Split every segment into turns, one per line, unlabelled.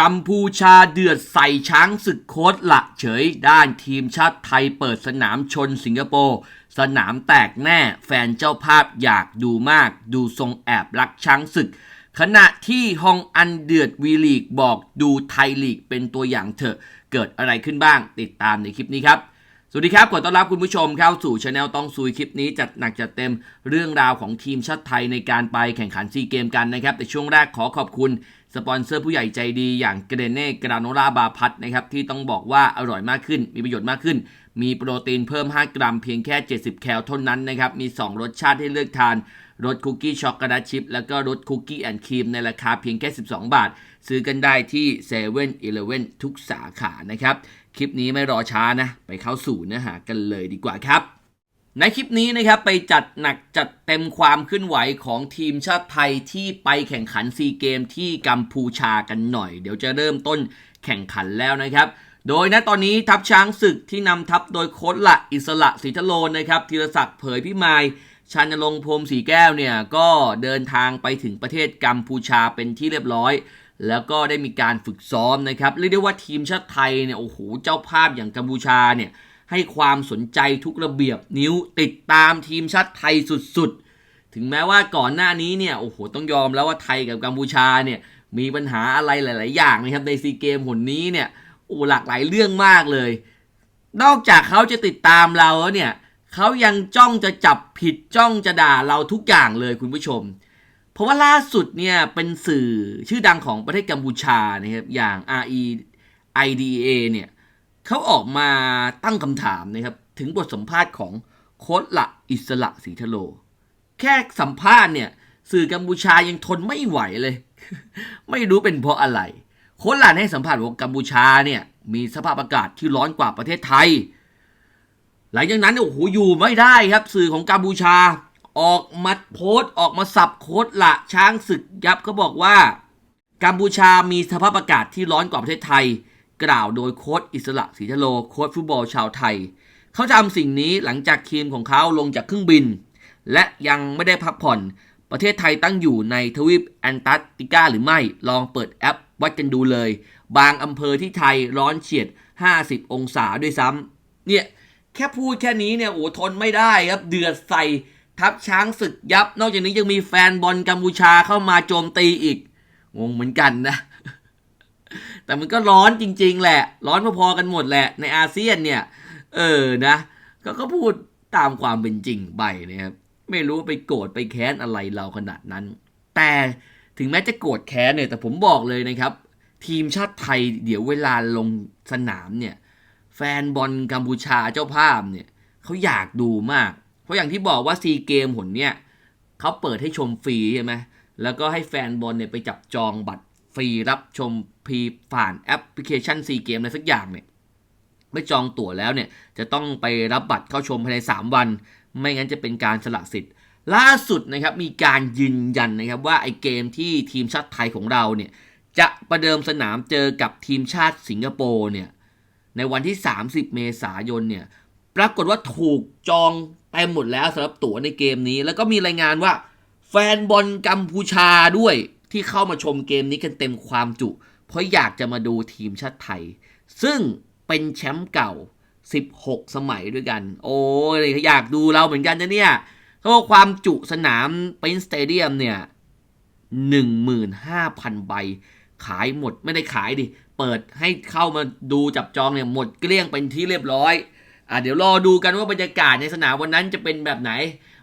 กัมพูชาเดือดใส่ช้างศึกโค้ดละเฉย ด้านทีมชาติไทยเปิดสนามชนสิงคโปร์สนามแตกแน่แฟนเจ้าภาพอยากดูมาก ดูทรงแอบรักช้างศึก ขณะที่ฮองอันเดือดวีลีกบอกดูไทยลีกเป็นตัวอย่างเถอะ เกิดอะไรขึ้นบ้างติดตามในคลิปนี้ครับ สวัสดีครับขอต้อนรับคุณผู้ชมเข้าสู่ช anel ต้องซุยคลิปนี้จัดหนักจัดเต็มเรื่องราวของทีมชาติไทยในการไปแข่งขันซีเกมกันนะครับแต่ช่วงแรกขอขอบคุณ สปอนเซอร์ผู้ใหญ่ใจดีอย่างเกรเน่กราโนล่าบาพัทนะครับที่ต้องบอกว่าอร่อยมากขึ้น มีประโยชน์มากขึ้น มีโปรตีนเพิ่ม 5 กรัมเพียงแค่ 70 แคลเท่านั้นนะครับมี 2 รสชาติให้เลือกทานรสคุกกี้ช็อกโกแลตชิพแล้วก็รสคุกกี้แอนด์ครีมในราคาเพียงแค่ 12 บาท ซื้อกันได้ที่7 e เ e ่ e อทุกสาขานะครับ คลิปนี้ไม่รอช้านะ ไปเข้าสู่เนื้อหากันเลยดีกว่าครับ ในคลิปนี้นะครับไปจัดหนักจัดเต็มความขึ้นไหวของทีมชาติไทยที่ไปแข่งขันซีเกมที่กัมพูชากันหน่อย เดี๋ยวจะเริ่มต้นแข่งขันแล้วนะครับ โดยณตอนนี้ทัพช้างศึกที่นำทัพโดยโค้ชละอิสระศรีทะโลนะครับธีรศักดิ์เผยพิมายชันลงพรมสีแก้วเนี่ยก็เดินทางไปถึงประเทศกัมพูชาเป็นที่เรียบร้อย แล้วก็ได้มีการฝึกซ้อมนะครับเรียกได้ว่าทีมชาติไทยเนี่ยโอ้โหเจ้าภาพอย่างกัมพูชาเนี่ยให้ความสนใจทุกระเบียบนิ้วติดตามทีมชาติไทยสุดๆ ถึงแม้ว่าก่อนหน้านี้เนี่ยโอ้โหต้องยอมแล้วว่าไทยกับกัมพูชาเนี่ยมีปัญหาอะไรหลาย ๆ อย่างนะครับในซีเกมหนนี้เนี่ยโอ้หลากหลายเรื่องมากเลย นอกจากเขาจะติดตามเราแล้วเนี่ยเขายังจ้องจะจับผิดจ้องจะด่าเราทุกอย่างเลยคุณผู้ชม เพราะว่าล่าสุดเนี่ยเป็นสื่อชื่อดังของประเทศกัมพูชานะครับอย่าง RE IDA เนี่ยเขาออกมาตั้งคำถามนะครับถึงบทสัมภาษณ์ของโค้ดละอิสระศรีทะโล แค่สัมภาษณ์เนี่ยสื่อกัมพูชายังทนไม่ไหวเลย ไม่รู้เป็นเพราะอะไร โค้ดละให้สัมภาษณ์ว่ากัมพูชาเนี่ยมีสภาพอากาศที่ร้อนกว่าประเทศไทย หลังจากนั้นโอ้โหอยู่ไม่ได้ครับ สื่อของกัมพูชา ออกมาโพสต์ออกมาสับโค้ดละช้างศึกยับเขาบอกว่า กัมพูชามีสภาพอากาศที่ร้อนกว่าประเทศไทย กล่าวโดยโค้ชอิสระศรีทโลโค้ชฟุตบอลชาวไทย เขาทำสิ่งนี้หลังจากทีมของเขาลงจากเครื่องบิน และยังไม่ได้พักผ่อน ประเทศไทยตั้งอยู่ในทวีปแอนตาร์กติกาหรือไม่ลองเปิดแอปวัดกันดูเลย บางอำเภอที่ไทยร้อนเฉียด 50 องศาด้วยซ้ำเนี่ยแค่พูดแค่นี้เนี่ยโอ้ทนไม่ได้ครับเดือดใส่ ทัพช้างศึกยับ นอกจากนี้ยังมีแฟนบอลกัมพูชาเข้ามาโจมตีอีก งงเหมือนกันนะ แต่มันก็ร้อนจริง ๆ แหละ ร้อนพอๆกันหมดแหละ ในอาเซียนเนี่ย เออนะ ก็ก็พูดตามความเป็นจริงไปนะครับ ไม่รู้ไปโกรธไปแค้นอะไรเราขนาดนั้น แต่ถึงแม้จะโกรธแค้นเนี่ย แต่ผมบอกเลยนะครับ ทีมชาติไทยเดี๋ยวเวลาลงสนามเนี่ย แฟนบอลกัมพูชาเจ้าภาพเนี่ยเขาอยากดูมาก เพราะอย่างที่บอกว่าซีเกมหนเนี่ยเขาเปิดให้ชมฟรีใช่ไหมแล้วก็ให้แฟนบอลเนี่ยไปจับจองบัตรฟรีรับชมฟรีผ่านแอปพลิเคชันซีเกมอะไรสักอย่างเนี่ยไม่จองตั๋วแล้วเนี่ยจะต้องไปรับบัตรเข้าชมภายใน 3 วัน ไม่งั้นจะเป็นการสละสิทธิ์ ล่าสุดนะครับมีการยืนยันนะครับว่าไอเกมที่ทีมชาติไทยของเราเนี่ยจะประเดิมสนามเจอกับทีมชาติสิงคโปร์เนี่ยในวันที่ 30 เมษายนเนี่ยปรากฏว่าถูกจอง ต็มหมดแล้วสำหรับตั๋วในเกมนี้ แล้วก็มีรายงานว่า แฟนบอลกัมพูชาด้วยที่เข้ามาชมเกมนี้กันเต็มความจุ เพราะอยากจะมาดูทีมชาติไทย ซึ่งเป็นแชมป์เก่า 16 สมัยด้วยกัน โอ้ยอยากดูเราเหมือนกันนะเนี่ยเขาบอกความจุสนามเป็นสเตเดียมเนี่ย 15,000 ใบ ขายหมดไม่ได้ขายดิ เปิดให้เข้ามาดูจับจองเนี่ยหมดเกลี้ยงเป็นที่เรียบร้อย อะเดี๋ยวรอดูกันว่าบรรยากาศในสนามวันนั้นจะเป็นแบบไหน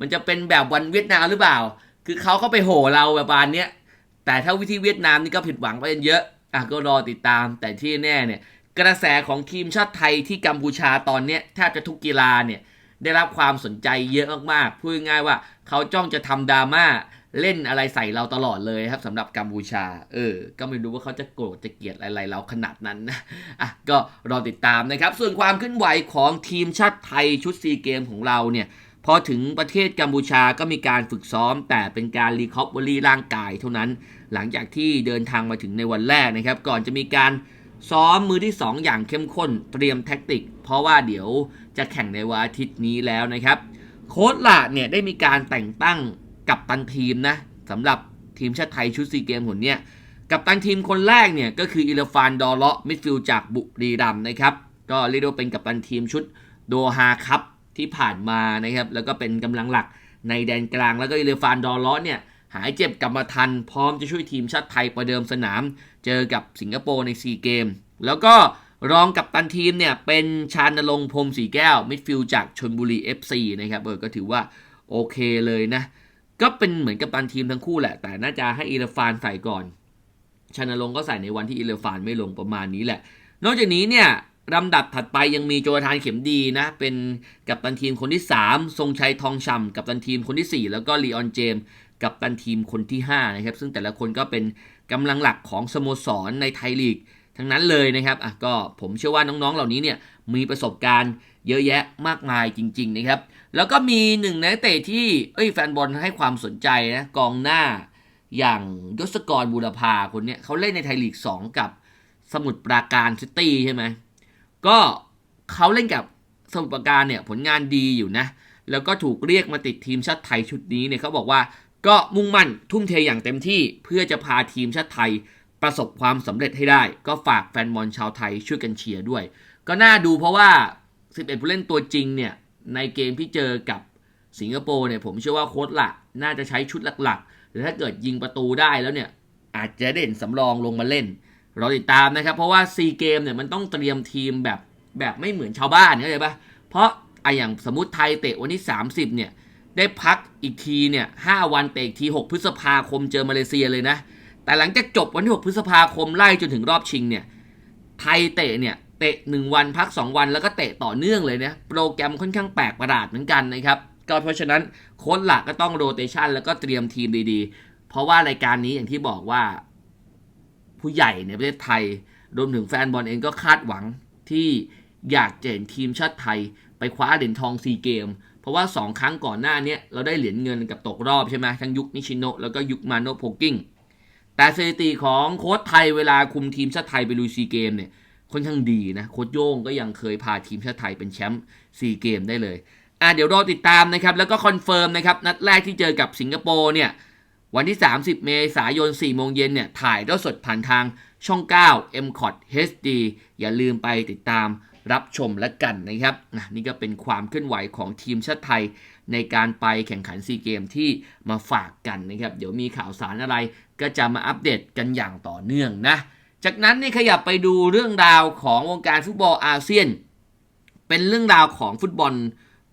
มันจะเป็นแบบวันเวียดนามหรือเปล่า คือเขาเข้าไปโห่เราแบบบานเนี้ย แต่ถ้าวิธีเวียดนามนี่ก็ผิดหวังไปเยอะ อะก็รอติดตาม แต่ที่แน่เนี่ย กระแสของทีมชาติไทยที่กัมพูชาตอนเนี้ยแทบจะทุกกีฬาเนี่ยได้รับความสนใจเยอะมากๆ พูดง่ายว่าเขาจ้องจะทำดราม่า เล่นอะไรใส่เราตลอดเลยครับสำหรับกัมพูชา เออ ก็ไม่รู้ว่าเขาจะโกรธจะเกลียดอะไรเราขนาดนั้นนะอะก็รอติดตามนะครับ ส่วนความเคลื่อนไหวของทีมชาติไทยชุดซีเกมของเราเนี่ยพอถึงประเทศกัมพูชาก็มีการฝึกซ้อม แต่เป็นการรีคอปเวอรี่ร่างกายเท่านั้น หลังจากที่เดินทางมาถึงในวันแรกนะครับ ก่อนจะมีการซ้อมมือที่ 2 อย่างเข้มข้นเตรียมแท็กติก เพราะว่าเดี๋ยวจะแข่งในวันอาทิตย์นี้แล้วนะครับ โค้ชละเนี่ยได้มีการแต่งตั้ง กับตันทีมนะสำหรับทีมชาติไทยชุดซีเกมหนเนี่ยกับตันทีมคนแรกเนี่ยก็คืออิเลฟานดอเลาะมิดฟิลจากบุรีรัมนะครับก็เรียกได้ว่าเป็นกัปตันทีมชุดโดฮาคัพที่ผ่านมานะครับแล้วก็เป็นกำลังหลักในแดนกลางแล้วก็อิเลฟานดอเลาะเนี่ยหายเจ็บกลับมาทัน พร้อมจะช่วยทีมชาติไทยประเดิมสนาม เจอกับสิงคโปร์ในซีเกม แล้วก็รองกับตันทีมเนี่ยเป็นชานลงพรมสีแก้วมิดฟิลจากชนบุรี FC นะครับเออก็ถือว่าโอเคเลยนะ ก็เป็นเหมือนกับตันทีมทั้งคู่แหละ แต่น่าจะให้อิเลฟานใส่ก่อนชานลงค์ก็ใส่ในวันที่อิเลฟานไม่ลงประมาณนี้แหละ นอกจากนี้เนี่ยลำดับถัดไปยังมีโจทานเข็มดีนะ เป็นกัปตันทีมคนที่ 3 ทรงชัยทองช่ำกัปตันทีมคนที่ 4 แล้วก็ลีออนเจมส์กัปตันทีมคนที่5นะครับซึ่งแต่ละคนก็เป็นกำลังหลักของสโมสรในไทยลีกทั้งนั้นเลยนะครับอะก็ผมเชื่อว่าน้องๆเหล่านี้เนี่ยมีประสบการณ์เยอะแยะมากมายจริง ๆ นะครับ แล้วก็มีหนึ่งนักเตะที่เอ้ยแฟนบอลให้ความสนใจนะกองหน้าอย่างยศกรบูรพาคนเนี้ยเขาเล่นในไทยลีก 2 กับสมุทรปราการซิตี้ใช่ไหมก็เขาเล่นกับสมุทรปราการเนี่ยผลงานดีอยู่นะ แล้วก็ถูกเรียกมาติดทีมชาติไทยชุดนี้เนี่ยเขาบอกว่าก็มุ่งมั่นทุ่มเทอย่างเต็มที่เพื่อจะพาทีมชาติไทยประสบความสำเร็จให้ได้ ก็ฝากแฟนบอลชาวไทยช่วยกันเชียร์ด้วย ก็น่าดูเพราะว่า 11 ผู้เล่นตัวจริงเนี่ย ในเกมที่เจอกับสิงคโปร์เนี่ยผมเชื่อว่าโค้ชละน่าจะใช้ชุดหลักๆหรือถ้าเกิดยิงประตูได้แล้วเนี่ยอาจจะเด่นสำรองลงมาเล่นเราติดตามนะครับ เพราะว่าซีเกมเนี่ยมันต้องเตรียมทีมแบบแบบไม่เหมือนชาวบ้านเข้าใจปะเพราะไออย่างสมมติไทยเตะวันที่ 30 เนี่ยได้พักอีกทีเนี่ยห้าวันเตะอีกที 6 พฤษภาคมเจอมาเลเซียเลยนะ แต่หลังจากจบวันที่ 6 พฤษภาคมไล่จนถึงรอบชิงเนี่ยไทยเตะเนี่ย เตะ 1 วันพัก 2 วันแล้วก็เตะต่อเนื่องเลยเนี่ยโปรแกรมค่อนข้างแปลกประหลาดเหมือนกันนะครับก็เพราะฉะนั้นโค้ชหลักก็ต้องโรเตชันแล้วก็เตรียมทีมดีๆ เพราะว่ารายการนี้อย่างที่บอกว่า ผู้ใหญ่ในประเทศไทย รวมถึงแฟนบอลเองก็คาดหวังที่อยากเห็นทีมชาติไทย ไปคว้าเหรียญทองซีเกม เพราะว่า 2 ครั้งก่อนหน้านี้เราได้เหรียญเงินกับตกรอบใช่ไหมทั้งยุคนิชิโนะแล้วก็ยุคมาโนโพกิ้งแต่สถิติของโค้ชไทยเวลาคุมทีมชาติไทยไปลุยซีเกมเนี่ย ค่อนข้างดีนะโค้ชโย่งก็ยังเคยพาทีมชาติไทยเป็นแชมป์ซีเกมได้เลยอะเดี๋ยวรอติดตามนะครับแล้วก็คอนเฟิร์มนะครับนัดแรกที่เจอกับสิงคโปร์เนี่ยวันที่ 30 เมษายน 4 โมงเย็นเนี่ย ถ่ายทอดสดผ่านทางช่อง 9 m c o t HD อย่าลืมไปติดตามรับชมและกันนะครับนี่ก็เป็นความเคลื่อนไหวของทีมชาติไทย ในการไปแข่งขันซีเกมที่มาฝากกันนะครับ เดี๋ยวมีข่าวสารอะไรก็จะมาอัปเดตกันอย่างต่อเนื่องนะ จากนั้นนี่ขยับไปดูเรื่องราวของวงการฟุตบอลอาเซียน เป็นเรื่องราวของฟุตบอล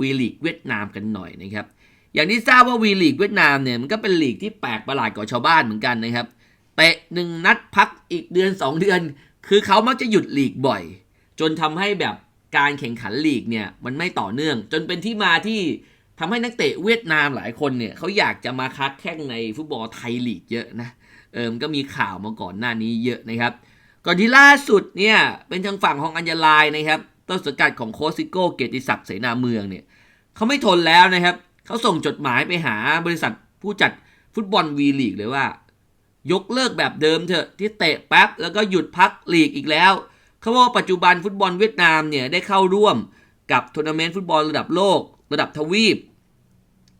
วีลีกเวียดนามกันหน่อยนะครับ อย่างที่ทราบว่าวีลีกเวียดนามเนี่ยมันก็เป็นลีกที่แปลกประหลาดกว่าชาวบ้านเหมือนกันนะครับเตะหนึ่งนัดพักอีกเดือน 2 เดือน คือเขามักจะหยุดลีกบ่อย จนทำให้แบบการแข่งขันลีกเนี่ยมันไม่ต่อเนื่อง จนเป็นที่มาที่ ทำให้นักเตะเวียดนามหลายคนเนี่ยเขาอยากจะมาคัดแข่งในฟุตบอลไทยลีกเยอะนะเออมันก็มีข่าวมาก่อนหน้านี้เยอะนะครับ ก่อนที่ล่าสุดเนี่ยเป็นทางฝั่งของอัญญาลายนะครับต้นสังกัดของโคซิโก้เกียรติศักดิ์เสนาเมืองเนี่ยเขาไม่ทนแล้วนะครับเขาส่งจดหมายไปหาบริษัทผู้จัดฟุตบอลวีลีกเลยว่า ยกเลิกแบบเดิมเถอะที่เตะแป๊บแล้วก็หยุดพักลีกอีกแล้วเขาว่าปัจจุบันฟุตบอลเวียดนามเนี่ยได้เข้าร่วมกับทัวร์นาเมนต์ฟุตบอลระดับโลก ระดับทวีป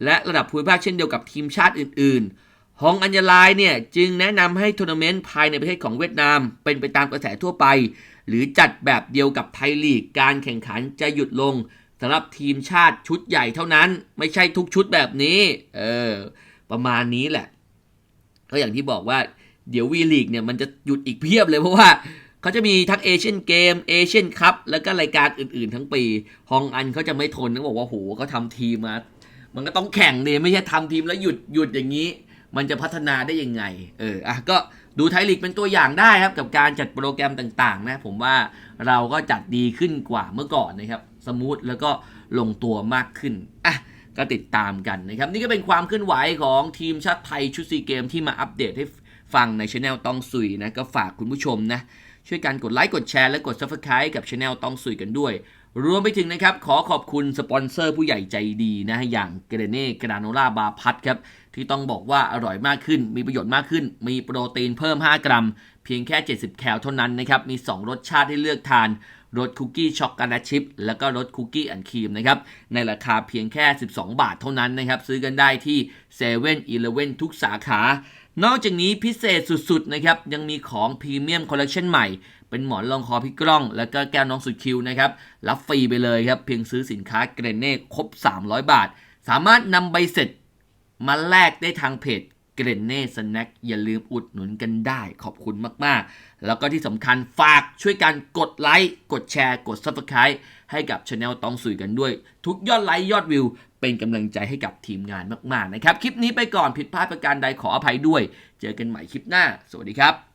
และระดับภูมิภาคเช่นเดียวกับทีมชาติอื่น ๆ ฮองอัญญาลายเนี่ยจึงแนะนำให้ทัวร์นาเมนต์ภายในประเทศของเวียดนาม เป็นไปตามกระแสทั่วไป หรือจัดแบบเดียวกับไทยลีกการแข่งขันจะหยุดลงสำหรับทีมชาติชุดใหญ่เท่านั้น ไม่ใช่ทุกชุดแบบนี้ เออ ประมาณนี้แหละ ก็อย่างที่บอกว่า เดี๋ยววีลีกเนี่ยมันจะหยุดอีกเพียบเลยเพราะว่า เขาจะมีทั้งเอเชียนเกมเอเชียนคัพแล้วก็รายการอื่นๆ ทั้งปีฮองอันเขาจะไม่ทนเขาบอกว่าโหเขาทำทีมมา มันก็ต้องแข่งดิไม่ใช่ทำทีมแล้วหยุดหยุดอย่างนี้ มันจะพัฒนาได้ยังไง เอออะก็ดูไทยลีกเป็นตัวอย่างได้ครับ กับการจัดโปรแกรมต่างๆ นะ ผมว่าเราก็จัดดีขึ้นกว่าเมื่อก่อนนะครับ สมูทแล้วก็ลงตัวมากขึ้นอะก็ติดตามกันนะครับ นี่ก็เป็นความเคลื่อนไหวของทีมชาติไทยชุดซีเกมที่มาอัปเดตให้ฟังในช anel ต้องสุยนะ ก็ฝากคุณผู้ชมนะช่วยกันกดไลค์กดแชร์และกด Subscribe กับช anel ต้องสุยกันด้วย รวมไปถึงนะครับ ขอขอบคุณสปอนเซอร์ผู้ใหญ่ใจดีนะ อย่างเกรเน่กราโนล่าบาพัทครับ ที่ต้องบอกว่าอร่อยมากขึ้น มีประโยชน์มากขึ้น มีโปรตีนเพิ่ม 5 กรัม เพียงแค่ 70 แคลเท่านั้นนะครับ มี 2 รสชาติให้เลือกทาน รสคุกกี้ช็อกโกแลตชิพแล้วก็รสคุกกี้แอนครีมนะครับ ในราคาเพียงแค่ 12 บาทเท่านั้นนะครับ ซื้อกันได้ที่7 e เ e ่ e อทุกสาขา นอกจากนี้พิเศษสุดๆนะครับ ยังมีของพรีเมียมคอลเลคชันใหม่ เป็นหมอนรองคอพี่กล้อง แล้วก็แก้วน้องสุดคิวนะครับ รับฟรีไปเลยครับ เพียงซื้อสินค้าเกรเน่ครบ 300 บาท สามารถนำใบเสร็จมาแลกได้ทางเพจ เกรนเน่สแน็คอย่าลืมอุดหนุนกันได้ขอบคุณมากๆ แล้วก็ที่สำคัญฝากช่วยกันกดไลค์กดแชร์ กด Subscribe ให้กับช anel ต้องสุยกันด้วย ทุกยอดไลค์ยอดวิว เป็นกำลังใจให้กับทีมงานมากๆนะครับ คลิปนี้ไปก่อนผิดพลาดประการใดขออภัยด้วย เจอกันใหม่คลิปหน้า สวัสดีครับ